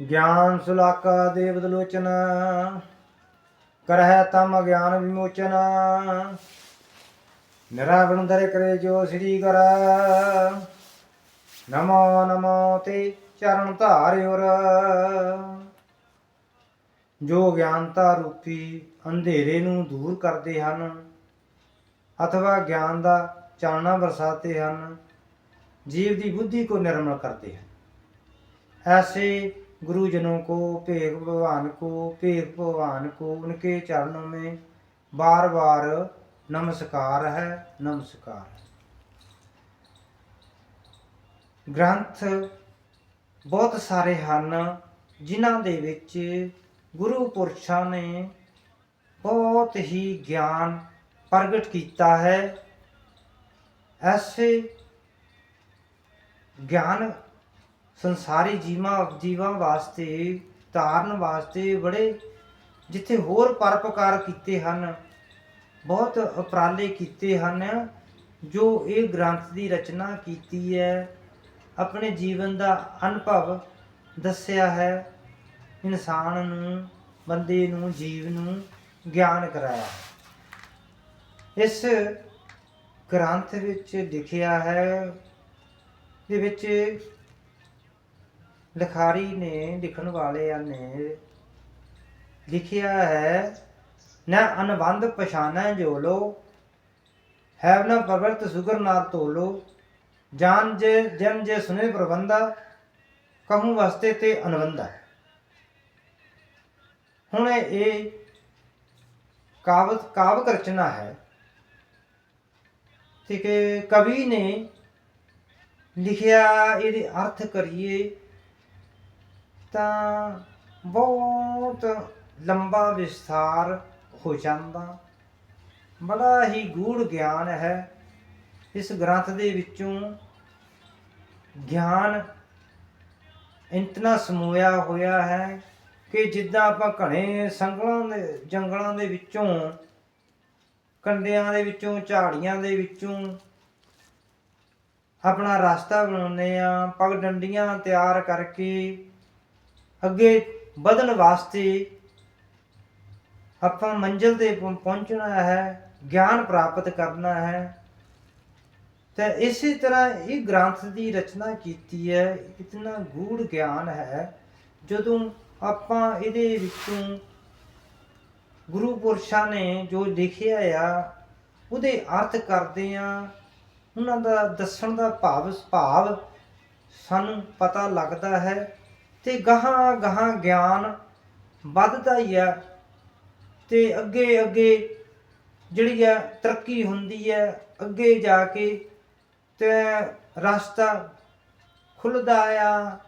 ਗਿਆਨ ਸੁਲਾਕਾ ਦੇਵ ਲੋਚਨ ਕਰਹਿ ਤਮ ਗਿਆਨ ਵਿਮੋਚਨ। ਨਿਰਾਵਣ ਦਰ ਕਰੇ ਜੋ ਸ੍ਰੀ ਕਰ ਨਮੋ ਨਮੋ ਤੇ ਚਰਨ ਧਾਰਿਉਰ ਜੋ ਗਿਆਨਤਾ ਰੂਪੀ ਅੰਧੇਰੇ ਨੂੰ ਦੂਰ ਕਰਦੇ ਹਨ, ਅਥਵਾ ਗਿਆਨ ਦਾ ਚਾਨਣਾ ਵਰਸਾਤੇ ਹਨ, ਜੀਵ ਦੀ ਬੁੱਧੀ ਕੋ ਨਿਰਮਲ ਕਰਦੇ ਹਨ। ਐਸੇ गुरुजनों को भेग भगवान को भेग भगवान को उनके चरणों में बार बार नमस्कार है नमस्कार है ਗ੍ਰੰਥ ਬਹੁਤ ਸਾਰੇ ਹਨ ਜਿਨ੍ਹਾਂ ਦੇ ਵਿੱਚ ਗੁਰੂ ਪੁਰਸ਼ਾਂ ਨੇ ਬਹੁਤ ਹੀ ਗਿਆਨ ਪ੍ਰਗਟ ਕੀਤਾ ਹੈ ਐਸੇ ਗਿਆਨ ਸੰਸਾਰੀ ਜੀਵਾਂ ਜੀਵਾਂ ਵਾਸਤੇ, ਤਾਰਨ ਵਾਸਤੇ ਬੜੇ ਜਿੱਥੇ ਹੋਰ ਪਰਪਕਾਰ ਕੀਤੇ ਹਨ, ਬਹੁਤ ਉਪਰਾਲੇ ਕੀਤੇ ਹਨ, ਜੋ ਇਹ ਗ੍ਰੰਥ ਦੀ ਰਚਨਾ ਕੀਤੀ ਹੈ। ਆਪਣੇ ਜੀਵਨ ਦਾ ਅਨੁਭਵ ਦੱਸਿਆ ਹੈ, ਇਨਸਾਨ ਨੂੰ, ਬੰਦੇ ਨੂੰ, ਜੀਵ ਨੂੰ ਗਿਆਨ ਕਰਾਇਆ। ਇਸ ਗ੍ਰੰਥ ਵਿੱਚ ਲਿਖਿਆ ਹੈ, ਦੇ ਵਿੱਚ ਲਿਖਾਰੀ ਨੇ, ਲਿਖਣ ਵਾਲਿਆਂ ਨੇ ਲਿਖਿਆ ਹੈ, ਨਾ ਅਨਬੰਧ ਪਛਾਨੈ ਜੋ ਲੋ ਹੈ ਨਾ ਭਗਤ ਸੁਗਰ ਨਾਲ ਤੋਲੋ ਜਾਨ ਜੇ, ਜਨ ਜੇ ਸੁਨੇ ਪ੍ਰਬੰਧਾ, ਕਹੂੰ ਵਾਸਤੇ ਤੇ ਅਨਵੰਦਾ ਹੁਣ ਇਹ ਕਾਵਤ, ਕਾਵਕ ਰਚਨਾ ਹੈ। ਠੀਕ ਹੈ, ਕਵੀ ਨੇ ਲਿਖਿਆ, ਇਹਦੇ ਅਰਥ ਕਰੀਏ ਤਾਂ ਬਹੁਤ ਲੰਬਾ ਵਿਸਥਾਰ ਹੋ ਜਾਂਦਾ। ਬੜਾ ਹੀ ਗੂੜ ਗਿਆਨ ਹੈ। ਇਸ ਗ੍ਰੰਥ ਦੇ ਵਿੱਚੋਂ ਗਿਆਨ ਇੰਤਨਾ ਸਮੋਇਆ ਹੋਇਆ ਹੈ ਕਿ ਜਿੱਦਾਂ ਆਪਾਂ ਘਣੇ ਸੰਗਲਾਂ ਦੇ, ਜੰਗਲਾਂ ਦੇ ਵਿੱਚੋਂ, ਕੰਡਿਆਂ ਦੇ ਵਿੱਚੋਂ, ਝਾੜੀਆਂ ਦੇ ਵਿੱਚੋਂ ਆਪਣਾ ਰਸਤਾ ਬਣਾਉਂਦੇ ਆ ਪਗ ਡੰਡੀਆਂ ਤਿਆਰ ਕਰਕੇ ਅੱਗੇ ਵਧਣ ਵਾਸਤੇ ਆਪਾਂ ਮੰਜ਼ਿਲ ਤੇ ਪਹੁੰਚਣਾ ਹੈ, ਗਿਆਨ ਪ੍ਰਾਪਤ ਕਰਨਾ ਹੈ। ਤੇ ਇਸੇ ਤਰ੍ਹਾਂ ਇਹ ਗ੍ਰੰਥ ਦੀ ਰਚਨਾ ਕੀਤੀ ਹੈ, ਇਤਨਾ ਗੂੜ ਗਿਆਨ ਹੈ, ਜਦੋਂ ਆਪਾਂ ਇਹਦੇ ਵਿੱਚੋਂ ਗੁਰੂ ਪੁਰਸ਼ਾਂ ਨੇ ਜੋ ਲਿਖਿਆ ਆ, ਉਹਦੇ ਅਰਥ ਕਰਦੇ ਆ ਉਹਨਾਂ ਦਾ ਦੱਸਣ ਦਾ ਭਾਵ ਭਾਵ ਸਾਨੂੰ ਪਤਾ ਲੱਗਦਾ ਹੈ। ਤੇ ਗਾਹਾਂ ਗਾਹਾਂ ਗਿਆਨ ਵੱਧਦਾ ਹੀ ਆ ਤੇ ਅੱਗੇ ਅੱਗੇ ਜਿਹੜੀ ਆ ਤਰੱਕੀ ਹੁੰਦੀ ਹੈ, ਅੱਗੇ ਜਾ ਕੇ ਤੇ ਰਸਤਾ ਖੁੱਲਦਾ ਆ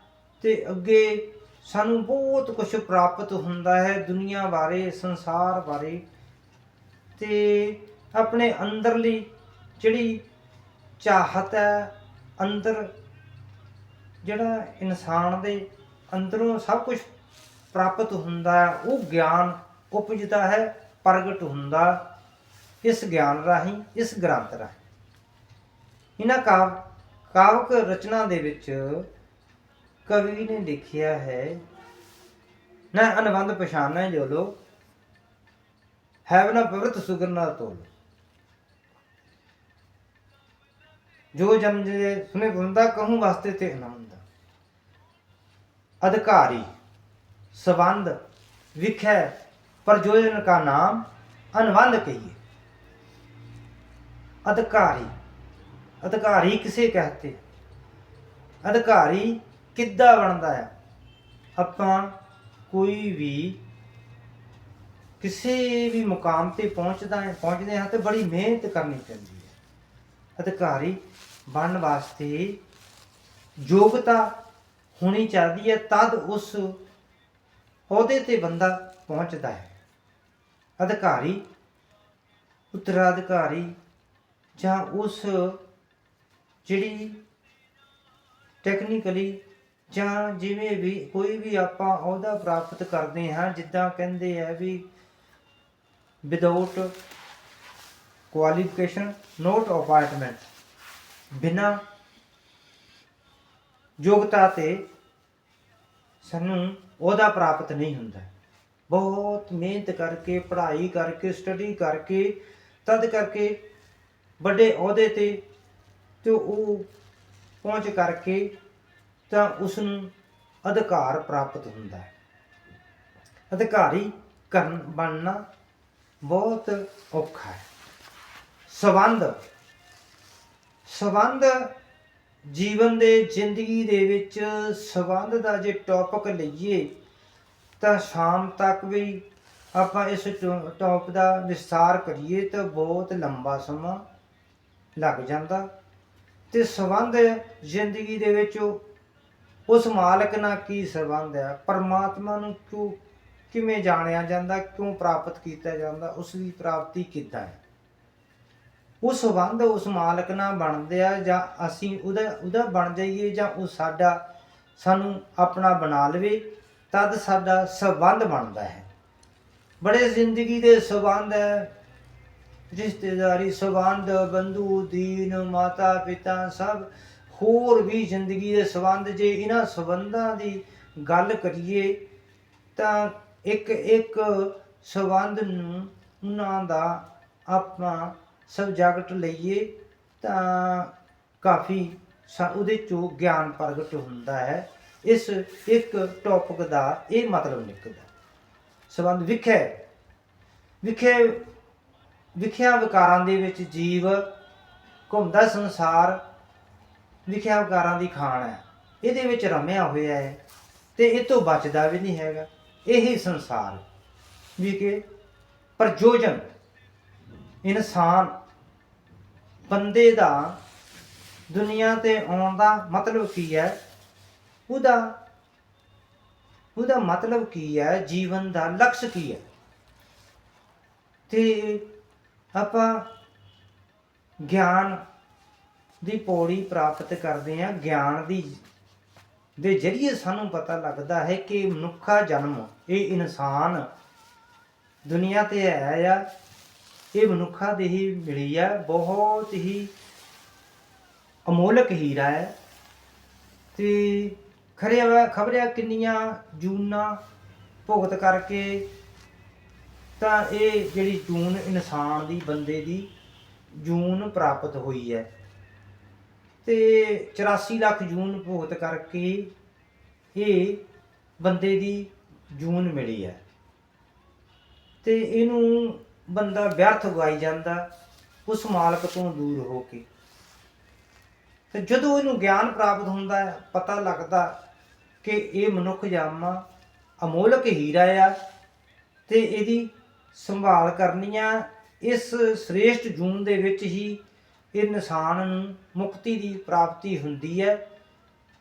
ਤੇ ਅੱਗੇ ਸਾਨੂੰ ਬਹੁਤ ਕੁਝ ਪ੍ਰਾਪਤ ਹੁੰਦਾ ਹੈ ਦੁਨੀਆ ਬਾਰੇ, ਸੰਸਾਰ ਬਾਰੇ ਤੇ ਆਪਣੇ ਅੰਦਰਲੀ ਜਿਹੜੀ ਚਾਹਤ ਹੈ, ਅੰਦਰ ਜਿਹੜਾ ਇਨਸਾਨ ਦੇ ਅੰਦਰੋਂ ਸਭ ਕੁਝ ਪ੍ਰਾਪਤ ਹੁੰਦਾ ਹੈ, ਉਹ ਗਿਆਨ ਉਪਜਦਾ ਹੈ, ਪ੍ਰਗਟ ਹੁੰਦਾ ਇਸ ਗਿਆਨ ਰਾਹੀਂ, ਇਸ ਗ੍ਰੰਥ ਰਾਹੀਂ। ਇਹਨਾਂ ਕਾਵ, ਕਾਵਕ ਰਚਨਾ ਦੇ ਵਿੱਚ ਕਵੀ ਨੇ ਲਿਖਿਆ ਹੈ, ਨਾ ਅਨਬੰਧ ਪਛਾਨੈ ਜੋ ਲੋ ਹੈ ਨਾ ਪਵਿੱਤ ਸੁਗਰ ਨਾਲ ਤੋਲ। ਜੋ ਜਨ ਜੇ ਸੁਨੇ ਬੰਦਾ, ਕਹੂੰ ਵਾਸਤੇ ਤੇ ਆਨੰਦ ਅਧਿਕਾਰੀ ਸੰਬੰਧ ਵਿਖੈ ਪ੍ਰਯੋਜਨ का नाम ਅਨਵੰਦ ਕਹੀਏ ਅਧਿਕਾਰੀ ਅਧਿਕਾਰੀ ਕਿਸੇ ਕਹਤੇ ਅਧਿਕਾਰੀ ਕਿੱਦਾਂ ਬਣਦਾ ਹੈ ਆਪਾਂ ਕੋਈ ਵੀ ਕਿਸੇ ਵੀ ਮੁਕਾਮ ਤੇ ਪਹੁੰਚਦਾ ਹੈ ਪਹੁੰਚਦੇ ਹਾਂ ਤੇ ਬੜੀ ਮਿਹਨਤ ਕਰਨੀ ਪੈਂਦੀ ਹੈ ਅਧਿਕਾਰੀ ਬਣਨ ਵਾਸਤੇ ਯੋਗਤਾ ਹੋਣੀ ਚਾਹੀਦੀ ਹੈ, ਤਦ ਉਸ ਅਹੁਦੇ ਤੇ ਬੰਦਾ ਪਹੁੰਚਦਾ ਹੈ। ਅਧਿਕਾਰੀ, ਉੱਤਰਾਧਿਕਾਰੀ ਜਾਂ ਉਸ ਜਿਹੜੀ ਟੈਕਨੀਕਲੀ ਜਾਂ ਜਿਵੇਂ ਵੀ ਕੋਈ ਵੀ ਆਪਾਂ ਅਹੁਦਾ ਪ੍ਰਾਪਤ ਕਰਦੇ ਹਾਂ, ਜਿੱਦਾਂ ਕਹਿੰਦੇ ਆ ਵੀ ਵਿਦਆਊਟ ਕੁਆਲੀਫਿਕੇਸ਼ਨ ਨੋਟ ਅਪਾਇੰਟਮੈਂਟ ਬਿਨਾ ਯੋਗਤਾ ਤੇ ਸਾਨੂੰ ਉਹਦਾ ਪ੍ਰਾਪਤ ਨਹੀਂ ਹੁੰਦਾ। ਬਹੁਤ ਮਿਹਨਤ ਕਰਕੇ, ਪੜ੍ਹਾਈ ਕਰਕੇ ਸਟੱਡੀ ਕਰਕੇ, ਤਦ ਕਰਕੇ ਵੱਡੇ ਅਹੁਦੇ ਤੇ ਤੇ ਉਹ ਪਹੁੰਚ ਕਰਕੇ ਤਾਂ ਉਸ ਨੂੰ ਅਧਿਕਾਰ ਪ੍ਰਾਪਤ ਹੁੰਦਾ ਹੈ। ਅਧਿਕਾਰੀ ਕਰਨ ਬਣਨਾ ਬਹੁਤ ਔਖਾ ਹੈ। ਸਬੰਧ ਸਬੰਧ ਜੀਵਨ ਦੇ ਜ਼ਿੰਦਗੀ ਦੇ ਵਿੱਚ ਸਬੰਧ ਦਾ ਜੇ ਟੌਪਿਕ ਲਈਏ, ਤਾਂ ਸ਼ਾਮ ਤੱਕ ਵੀ ਆਪਾਂ ਇਸ ਟੌਪ ਦਾ ਵਿਸਥਾਰ ਕਰੀਏ ਤਾਂ ਬਹੁਤ ਲੰਬਾ ਸਮਾਂ ਲੱਗ ਜਾਂਦਾ ਤੇ ਸਬੰਧ ਜ਼ਿੰਦਗੀ ਦੇ ਵਿੱਚ ਉਸ ਮਾਲਕ ਨਾਲ ਕੀ ਸਬੰਧ ਹੈ ਪਰਮਾਤਮਾ ਨੂੰ ਕਿਉਂ ਕਿਵੇਂ ਜਾਣਿਆ ਜਾਂਦਾ, ਕਿਉਂ ਪ੍ਰਾਪਤ ਕੀਤਾ ਜਾਂਦਾ, ਉਸ ਦੀ ਪ੍ਰਾਪਤੀ ਕਿੱਦਾਂ ਹੈ? ਉਹ ਸੰਬੰਧ ਉਸ ਮਾਲਕ ਨਾਲ ਬਣਦੇ ਆ ਜਾਂ ਅਸੀਂ ਉਹਦਾ ਉਹਦਾ ਬਣ ਜਾਈਏ ਜਾਂ ਉਹ ਸਾਡਾ ਸਾਨੂੰ ਆਪਣਾ ਬਣਾ ਲਵੇ, ਤਦ ਸਾਡਾ ਸੰਬੰਧ ਬਣਦਾ ਹੈ। ਬੜੇ ਜ਼ਿੰਦਗੀ ਦੇ ਸੰਬੰਧ ਹੈ। ਰਿਸ਼ਤੇਦਾਰੀ ਸੰਬੰਧ, ਬੰਧੂ, ਦੀਨ, ਮਾਤਾ, ਪਿਤਾ ਸਭ ਹੋਰ ਵੀ ਜ਼ਿੰਦਗੀ ਦੇ ਸੰਬੰਧ, ਜੇ ਇਹਨਾਂ ਸੰਬੰਧਾਂ ਦੀ ਗੱਲ ਕਰੀਏ ਤਾਂ ਇੱਕ ਇੱਕ ਸੰਬੰਧ ਨੂੰ ਉਹਨਾਂ ਦਾ ਆਪਾਂ ਸਬਜੈਕਟ ਲਈਏ ਤਾਂ ਕਾਫੀ ਸਾ- ਉਹਦੇ ਚੋਂ ਗਿਆਨ ਪ੍ਰਗਟ ਹੁੰਦਾ ਹੈ। ਇਸ ਇੱਕ ਟੌਪਿਕ ਦਾ ਇਹ ਮਤਲਬ ਨਿਕਲਦਾ ਸੰਬੰਧ ਵਿਖੇ ਵਿਖੇ, ਵਿਖਿਆ ਵਿਕਾਰਾਂ ਦੇ ਵਿੱਚ ਜੀਵ ਘੁੰਮਦਾ ਸੰਸਾਰ ਵਿਖਿਆ ਵਿਕਾਰਾਂ ਦੀ ਖਾਣ ਹੈ। ਇਹਦੇ ਵਿੱਚ ਰਮਿਆ ਹੋਇਆ ਹੈ ਤੇ ਇਹ ਤੋਂ ਬਚਦਾ ਵੀ ਨਹੀਂ ਹੈਗਾ। ਇਹੀ ਸੰਸਾਰ। ਵਿਖੇ ਪ੍ਰਯੋਜਨ ਇਨਸਾਨ ਬੰਦੇ ਦਾ ਦੁਨੀਆ ਤੇ ਆਉਣ ਦਾ ਮਤਲਬ ਕੀ ਹੈ? ਉਹਦਾ ਉਹਦਾ ਮਤਲਬ ਕੀ ਹੈ? ਜੀਵਨ ਦਾ ਲਕਸ਼ ਕੀ ਹੈ? ਤੇ ਆਪਾਂ ਗਿਆਨ ਦੀ ਪੌੜੀ ਪ੍ਰਾਪਤ ਕਰਦੇ ਹਾਂ। ਗਿਆਨ ਦੀ, ਦੇ ਜਰੀਏ ਸਾਨੂੰ ਪਤਾ ਲੱਗਦਾ ਹੈ ਕਿ ਮਨੁੱਖਾ ਜਨਮ, ਇਹ ਇਨਸਾਨ ਦੁਨੀਆ ਤੇ ਆਇਆ ਆ ਇਹ ਮਨੁੱਖਾ ਦੇ ਹੀ ਮਿਲੀ ਹੈ ਬਹੁਤ ਹੀ ਅਮੋਲਕ ਹੀਰਾ ਹੈ। ਤੇ ਖਰਿਆ ਖਬਰਿਆ ਕਿੰਨੀਆਂ ਜੂਨਾਂ ਭੁਗਤ ਕਰਕੇ ਤਾਂ ਇਹ ਜਿਹੜੀ ਜੂਨ ਇਨਸਾਨ ਦੀ, ਬੰਦੇ ਦੀ ਜੂਨ ਪ੍ਰਾਪਤ ਹੋਈ ਹੈ। ਤੇ 84 ਲੱਖ ਜੂਨ ਭੁਗਤ ਕਰਕੇ ਇਹ ਬੰਦੇ ਦੀ ਜੂਨ ਮਿਲੀ ਹੈ। ਤੇ ਇਹਨੂੰ ਬੰਦਾ ਵਿਅਰਥ ਗਵਾਈ ਜਾਂਦਾ, ਉਸ ਮਾਲਕ ਤੋਂ ਦੂਰ ਹੋ ਕੇ। ਤੇ ਜਦੋਂ ਇਹਨੂੰ ਗਿਆਨ ਪ੍ਰਾਪਤ ਹੁੰਦਾ ਹੈ, ਪਤਾ ਲੱਗਦਾ ਕਿ ਇਹ ਮਨੁੱਖ ਜਾਮਾ ਅਮੋਲਕ ਹੀਰਾ ਆ ਤੇ ਇਹਦੀ ਸੰਭਾਲ ਕਰਨੀ ਆ। ਇਸ ਸ੍ਰੇਸ਼ਟ ਜੂਨ ਦੇ ਵਿੱਚ ਹੀ ਇਹ ਇਨਸਾਨ ਨੂੰ ਮੁਕਤੀ ਦੀ ਪ੍ਰਾਪਤੀ ਹੁੰਦੀ ਹੈ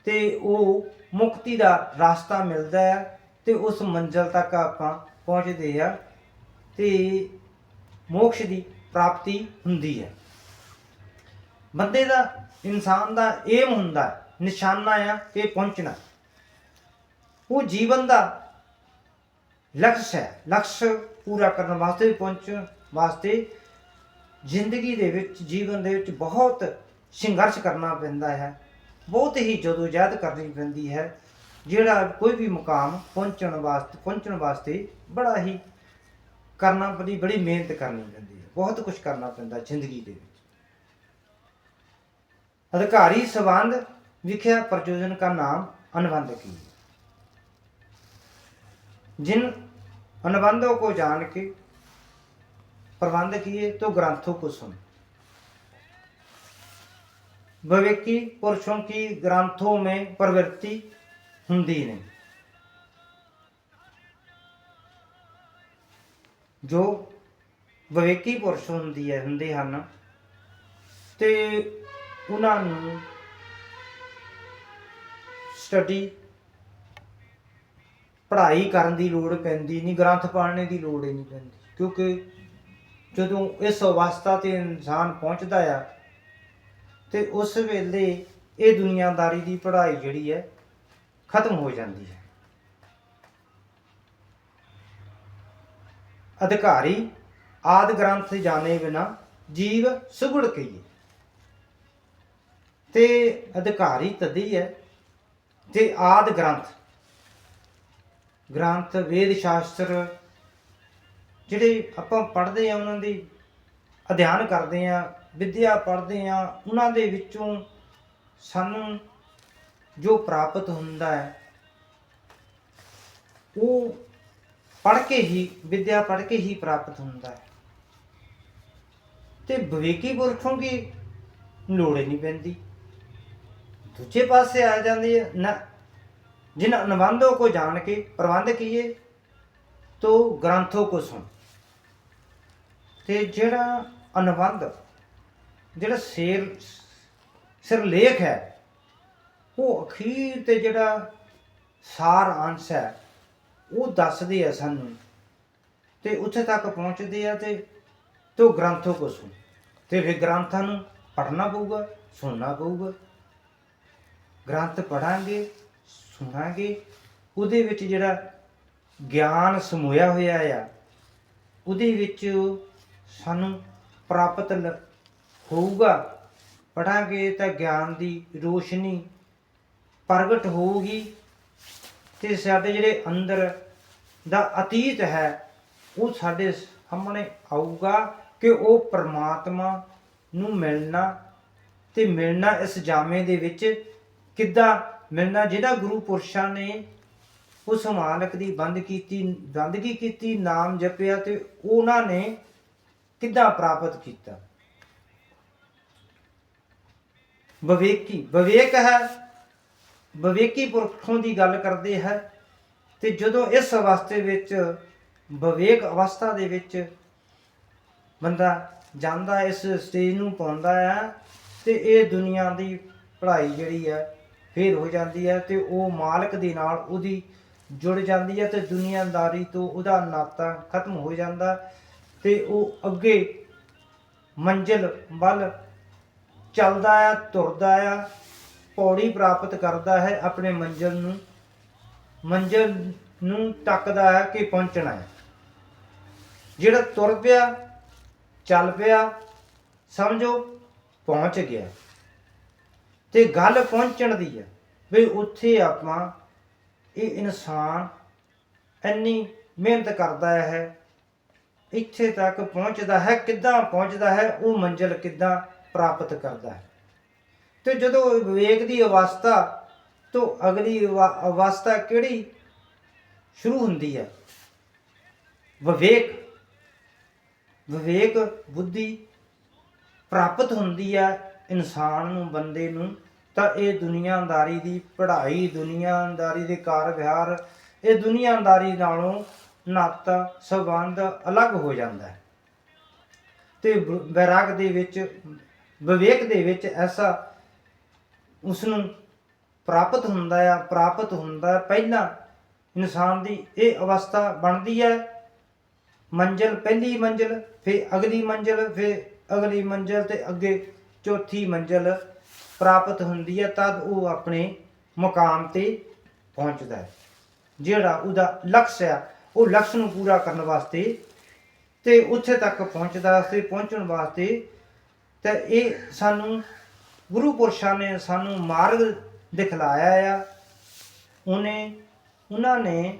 ਤੇ ਉਹ ਮੁਕਤੀ ਦਾ ਰਸਤਾ ਮਿਲਦਾ ਹੈ ਤੇ ਉਸ ਮੰਜ਼ਲ ਤੱਕ ਆਪਾਂ ਪਹੁੰਚਦੇ ਆ ਤੇ ਮੋਕਸ਼ ਦੀ ਪ੍ਰਾਪਤੀ ਹੁੰਦੀ ਹੈ। ਬੰਦੇ ਦਾ, ਇਨਸਾਨ ਦਾ ਏਮ ਹੁੰਦਾ ਨਿਸ਼ਾਨਾ ਆ ਕਿ ਪਹੁੰਚਣਾ। ਉਹ ਜੀਵਨ ਦਾ ਲਕਸ਼ ਹੈ। ਲਕਸ਼ ਪੂਰਾ ਕਰਨ ਵਾਸਤੇ ਪਹੁੰਚਣ ਵਾਸਤੇ ਜ਼ਿੰਦਗੀ ਦੇ ਵਿੱਚ, ਜੀਵਨ ਦੇ ਵਿੱਚ ਬਹੁਤ ਸੰਘਰਸ਼ ਕਰਨਾ ਪੈਂਦਾ ਹੈ। ਬਹੁਤ ਹੀ ਜਦੋਜਹਿਦ ਕਰਨੀ ਪੈਂਦੀ ਹੈ, ਜਿਹੜਾ ਕੋਈ ਵੀ ਮੁਕਾਮ ਪਹੁੰਚਣ ਵਾਸਤੇ ਪਹੁੰਚਣ ਵਾਸਤੇ ਬੜਾ ਹੀ ਕਰਨਾ ਬੜੀ ਬੜੀ ਮਿਹਨਤ ਕਰਨੀ ਪੈਂਦੀ ਹੈ। ਬਹੁਤ ਕੁਝ ਕਰਨਾ ਪੈਂਦਾ ਜ਼ਿੰਦਗੀ ਦੇ ਵਿੱਚ। ਅਧਿਕਾਰੀ ਸਬੰਧ ਵਿਖਿਆ ਪ੍ਰਯੋਜਨ ਦਾ ਨਾਮ ਅਨਵੰਦ ਕੀ ਜਿਨ अनुबंधों को जान के प्रबंध किए तो ग्रंथों को सुन विवेकी पुरुषों की ग्रंथों में प्रवृत्ति होंगी नहीं ਜੋ ਵਿਵੇਕੀ ਪੁਰਸ਼ ਹੁੰਦੀ ਹੈ, ਹੁੰਦੇ ਹਨ ਤੇ ਉਹਨਾਂ ਨੂੰ ਸਟੱਡੀ ਪੜ੍ਹਾਈ ਕਰਨ ਦੀ ਲੋੜ ਪੈਂਦੀ ਨਹੀਂ, ਗ੍ਰੰਥ ਪੜ੍ਹਨੇ ਦੀ ਲੋੜ ਹੀ ਨਹੀਂ ਪੈਂਦੀ, ਕਿਉਂਕਿ ਜਦੋਂ ਇਸ ਅਵਸਥਾ ਤੇ ਇਨਸਾਨ ਪਹੁੰਚਦਾ ਆ ਤੇ ਉਸ ਵੇਲੇ ਇਹ ਦੁਨੀਆਦਾਰੀ ਦੀ ਪੜ੍ਹਾਈ ਜਿਹੜੀ ਹੈ, ਖਤਮ ਹੋ ਜਾਂਦੀ ਹੈ। ਅਧਿਕਾਰੀ ਆਦ ਗ੍ਰੰਥ ਜਾਣੇ ਬਿਨਾ ਜੀਵ ਸੁਗੜ ਕਹੀਏ। ਤੇ ਅਧਿਕਾਰੀ ਤਦੀ ਹੈ ਤੇ ਆਦ ਗ੍ਰੰਥ। ਗ੍ਰੰਥ, ਵੇਦ, ਸ਼ਾਸਤਰ ਜਿਹੜੇ ਆਪਾਂ ਪੜ੍ਹਦੇ ਆ ਉਹਨਾਂ ਦੀ ਅਧਿਐਨ ਕਰਦੇ ਆ ਵਿਦਿਆ ਪੜ੍ਹਦੇ ਆ ਉਹਨਾਂ ਦੇ ਵਿੱਚੋਂ ਸਾਨੂੰ ਜੋ ਪ੍ਰਾਪਤ ਹੁੰਦਾ ਹੈ, ਉਹ ਪੜ੍ਹ ਕੇ ਹੀ, ਵਿਦਿਆ ਪੜ੍ਹ ਕੇ ਹੀ ਪ੍ਰਾਪਤ ਹੁੰਦਾ ਹੈ। ਤੇ ਵਿਵੇਕੀ ਪੁਰਖੋਂ ਕੀ ਲੋੜ ਨਹੀਂ ਪੈਂਦੀ? ਦੂਜੇ ਪਾਸੇ ਆ ਜਾਂਦੀ ਹੈ, ਨਾ, ਜਿਨ ਅਨਵੰਧੋ ਕੋ ਜਾਣ ਕੇ ਪ੍ਰਬੰਧ ਕੀਏ, ਤੋ ਗ੍ਰੰਥੋ ਕੋ ਸੁਣ। ਤੇ ਜਿਹੜਾ ਅਨਵੰਧ ਜਿਹੜਾ ਸਿਰ, ਸਿਰਲੇਖ ਹੈ, ਉਹ ਅਖੀਰ ਤੇ ਜਿਹੜਾ ਸਾਰ ਅੰਸ਼ ਹੈ ਉਹ ਦੱਸਦੇ ਆ ਸਾਨੂੰ। ਤੇ ਉੱਥੇ ਤੱਕ ਪਹੁੰਚਦੇ ਆ ਤੇ ਤੋ ਗ੍ਰੰਥੋਂ ਕੋ ਸੁਣ। ਤੇ ਫਿਰ ਗ੍ਰੰਥਾਂ ਨੂੰ ਪੜ੍ਹਨਾ ਪਊਗਾ, ਸੁਣਨਾ ਪਊਗਾ। ਗ੍ਰੰਥ ਪੜਾਂਗੇ ਸੁਣਾਂਗੇ। ਉਹਦੇ ਵਿੱਚ ਜਿਹੜਾ ਗਿਆਨ ਸਮੋਇਆ ਹੋਇਆ ਆ, ਉਹਦੇ ਵਿੱਚ ਸਾਨੂੰ ਪ੍ਰਾਪਤ ਹੋਊਗਾ। ਪੜਾਂਗੇ ਤਾਂ ਗਿਆਨ ਦੀ ਰੋਸ਼ਨੀ ਪ੍ਰਗਟ ਹੋਊਗੀ। ਤੇ ਸਾਡੇ ਜਿਹੜੇ ਅੰਦਰ ਦਾ ਅਤੀਤ ਹੈ, ਉਹ ਸਾਡੇ ਸਾਹਮਣੇ ਆਊਗਾ ਕਿ ਉਹ ਪਰਮਾਤਮਾ ਨੂੰ ਮਿਲਣਾ ਤੇ ਮਿਲਣਾ ਇਸ ਜਾਮੇ ਦੇ ਵਿੱਚ ਕਿੱਦਾਂ? ਮਿਲਣਾ ਜਿਹੜਾ ਗੁਰੂ ਪੁਰਸ਼ਾਂ ਨੇ ਉਸ ਮਾਲਕ ਦੀ ਬੰਦ ਕੀਤੀ ਬੰਦਗੀ ਕੀਤੀ, ਨਾਮ ਜਪਿਆ ਤੇ ਉਹਨਾਂ ਨੇ ਕਿੱਦਾਂ ਪ੍ਰਾਪਤ ਕੀਤਾ? ਵਿਵੇਕੀ, ਵਿਵੇਕ ਹੈ ਵਿਵੇਕੀ ਪੁਰਖੋਂ ਦੀ ਗੱਲ ਕਰਦੇ ਹੈ ਤੇ ਜਦੋਂ ਇਸ ਅਵਸਥੇ ਵਿੱਚ, ਵਿਵੇਕ ਅਵਸਥਾ ਦੇ ਵਿੱਚ ਬੰਦਾ ਜਾਂਦਾ, ਇਸ ਸਟੇਜ ਨੂੰ ਪਾਉਂਦਾ ਆ ਤੇ ਇਹ ਦੁਨੀਆ ਦੀ ਪੜ੍ਹਾਈ ਜਿਹੜੀ ਹੈ ਫੇਰ ਹੋ ਜਾਂਦੀ ਹੈ ਤੇ ਉਹ ਮਾਲਕ ਦੇ ਨਾਲ ਉਹਦੀ ਜੁੜ ਜਾਂਦੀ ਹੈ ਤੇ ਦੁਨੀਆਦਾਰੀ ਤੋਂ ਉਹਦਾ ਨਾਤਾ ਖਤਮ ਹੋ ਜਾਂਦਾ ਤੇ ਉਹ ਅੱਗੇ ਮੰਜ਼ਿਲ ਵੱਲ ਚੱਲਦਾ ਆ, ਤੁਰਦਾ ਆ ਪੌੜੀ ਪ੍ਰਾਪਤ ਕਰਦਾ ਹੈ, ਆਪਣੇ ਮੰਜ਼ਿਲ ਨੂੰ ਮੰਜ਼ਿਲ ਨੂੰ ਤੱਕਦਾ ਹੈ ਕਿ ਪਹੁੰਚਣਾ ਹੈ। ਜਿਹੜਾ ਤੁਰ ਪਿਆ, ਚੱਲ ਪਿਆ, ਸਮਝੋ, ਪਹੁੰਚ ਗਿਆ। ਤੇ ਗੱਲ ਪਹੁੰਚਣ ਦੀ ਹੈ ਵੀ ਉੱਥੇ ਆਪਾਂ ਇਹ ਇਨਸਾਨ ਇੰਨੀ ਮਿਹਨਤ ਕਰਦਾ ਹੈ, ਇੱਥੇ ਤੱਕ ਪਹੁੰਚਦਾ ਹੈ, ਕਿੱਦਾਂ ਪਹੁੰਚਦਾ ਹੈ, ਉਹ ਮੰਜ਼ਿਲ ਕਿੱਦਾਂ ਪ੍ਰਾਪਤ ਕਰਦਾ ਹੈ। ਤੇ ਜਦੋਂ ਵਿਵੇਕ ਦੀ ਅਵਸਥਾ ਤੋਂ ਅਗਲੀ ਅਵਾ- ਅਵਸਥਾ ਕਿਹੜੀ? ਸ਼ੁਰੂ ਹੁੰਦੀ ਹੈ। ਵਿਵੇਕ। ਵਿਵੇਕ ਬੁੱਧੀ ਪ੍ਰਾਪਤ ਹੁੰਦੀ ਹੈ ਇਨਸਾਨ ਨੂੰ, ਬੰਦੇ ਨੂੰ। ਤਾਂ ਇਹ ਦੁਨੀਆਦਾਰੀ ਦੀ ਪੜ੍ਹਾਈ, ਦੁਨੀਆਦਾਰੀ ਦੇ ਕਾਰ ਵਿਹਾਰ, ਇਹ ਦੁਨੀਆਦਾਰੀ ਨਾਲੋਂ ਨਾਤਾ, ਸੰਬੰਧ ਅਲੱਗ ਹੋ ਜਾਂਦਾ ਹੈ। ਤੇ ਵ- ਵੈਰਾਗ ਦੇ ਵਿੱਚ, ਵਿਵੇਕ ਦੇ ਵਿੱਚ ਐਸਾ ਉਸ ਨੂੰ ਪ੍ਰਾਪਤ ਹੁੰਦਾ ਆ, ਪ੍ਰਾਪਤ ਹੁੰਦਾ ਪਹਿਲਾਂ ਇਨਸਾਨ ਦੀ ਇਹ ਅਵਸਥਾ ਬਣਦੀ ਹੈ ਮੰਜ਼ਿਲ, ਪਹਿਲੀ ਮੰਜ਼ਿਲ, ਫਿਰ ਅਗਲੀ ਮੰਜ਼ਿਲ, ਫਿਰ ਅਗਲੀ ਮੰਜ਼ਿਲ ਤੇ ਅੱਗੇ ਚੌਥੀ ਮੰਜ਼ਿਲ ਪ੍ਰਾਪਤ ਹੁੰਦੀ ਹੈ ਤਦ ਉਹ ਆਪਣੇ ਮੁਕਾਮ ਤੇ ਪਹੁੰਚਦਾ ਹੈ। ਜਿਹੜਾ ਉਹਦਾ ਲਕਸ਼ ਹੈ ਉਹ ਲਕਸ਼ ਨੂੰ ਪੂਰਾ ਕਰਨ ਵਾਸਤੇ ਤੇ ਉੱਥੇ ਤੱਕ ਪਹੁੰਚਦਾ ਤੇ ਪਹੁੰਚਣ ਵਾਸਤੇ ਤੇ ਇਹ ਸਾਨੂੰ ਗੁਰੂ ਪੁਰਸ਼ਾਂ ਨੇ ਸਾਨੂੰ ਮਾਰਗ ਦਿਖਲਾਇਆ ਆ। ਉਹਨੇ, ਉਹਨਾਂ ਨੇ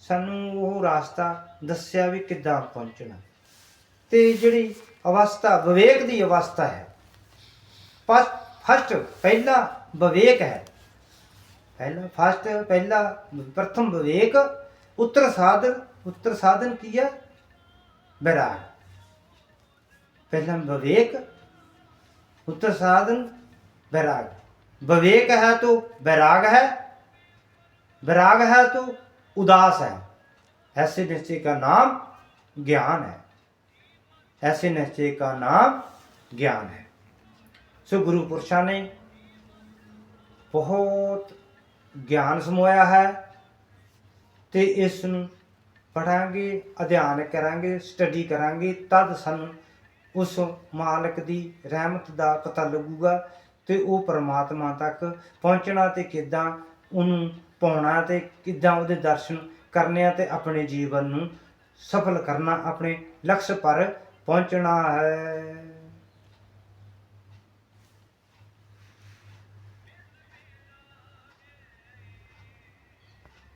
ਸਾਨੂੰ ਉਹ ਰਾਸਤਾ ਦੱਸਿਆ ਵੀ ਕਿੱਦਾਂ ਪਹੁੰਚਣਾ। ਤੇ ਜਿਹੜੀ ਅਵਸਥਾ, ਵਿਵੇਕ ਦੀ ਅਵਸਥਾ ਹੈ। ਫਸਟ ਪਹਿਲਾ ਵਿਵੇਕ ਹੈ। ਪਹਿਲਾ ਫਸਟ ਪਹਿਲਾ, ਪ੍ਰਥਮ ਵਿਵੇਕ, ਉੱਤਰ ਸਾਧਨ ਉੱਤਰ ਸਾਧਨ ਕੀ ਹੈ ਬੈਰਾਗ ਪਹਿਲਾ ਵਿਵੇਕ, ਉੱਤਰ ਸਾਧਨ वैराग विवेक है तो वैराग है वैराग है तो उदास है ऐसे निश्चय का नाम ज्ञान है ऐसे निश्चय का नाम ज्ञान है सो गुरु पुरुषा ने बहुत ਗਿਆਨ ਸਮੋਇਆ ਹੈ ਤੇ ਇਸ ਨੂੰ ਪੜਾਂਗੇ ਅਧਿਐਨ ਕਰਾਂਗੇ ਸਟੱਡੀ ਕਰਾਂਗੇ ਤਦ ਸਾਨੂੰ ਉਸ ਮਾਲਕ ਦੀ ਰਹਿਮਤ ਦਾ ਪਤਾ ਲੱਗੂਗਾ ਤੇ ਉਹ ਪਰਮਾਤਮਾ ਤੱਕ ਪਹੁੰਚਣਾ ਤੇ ਕਿੱਦਾਂ, ਉਹਨੂੰ ਪਾਉਣਾ ਤੇ ਕਿੱਦਾਂ ਉਹਦੇ ਦਰਸ਼ਨ ਕਰਨੇ ਆ ਤੇ ਆਪਣੇ ਜੀਵਨ ਨੂੰ ਸਫਲ ਕਰਨਾ ਆਪਣੇ ਲਕਸ਼ ਪਰ ਪਹੁੰਚਣਾ ਹੈ।